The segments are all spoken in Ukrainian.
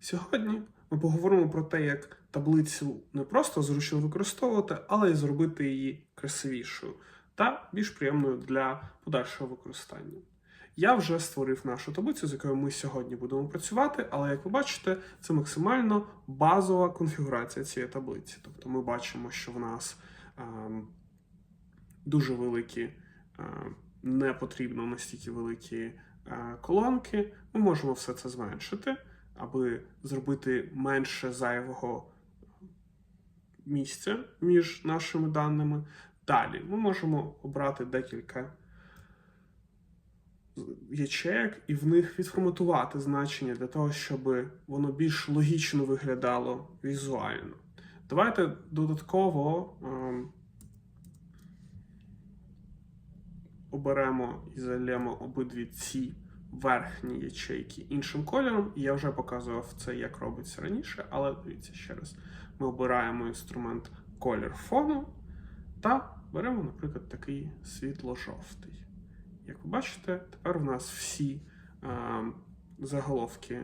Сьогодні ми поговоримо про те, як таблицю не просто зручно використовувати, але й зробити її красивішою та більш приємною для подальшого використання. Я вже створив нашу таблицю, з якою ми сьогодні будемо працювати, але як ви бачите, це максимально базова конфігурація цієї таблиці. Тобто ми бачимо, що в нас ем, дуже великі, е, не потрібно настільки великі е, колонки. Ми можемо все це зменшити, аби зробити менше зайвого місця між нашими даними. Далі ми можемо обрати декілька ячеек і в них відформатувати значення для того, щоб воно більш логічно виглядало візуально. Давайте додатково ем, оберемо і зальємо обидві ці верхні ячейки іншим кольором. Я вже показував це, як робиться раніше, але дивіться ще раз. Ми обираємо інструмент колір фону та беремо, наприклад, такий світло-жовтий. Як ви бачите, тепер в нас всі е, заголовки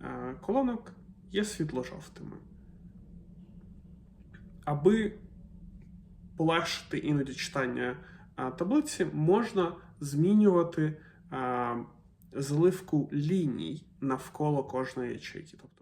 е, колонок є світло-жовтими. Аби полегшити іноді читання е, таблиці, можна змінювати заливку ліній навколо кожної ячейки. Тобто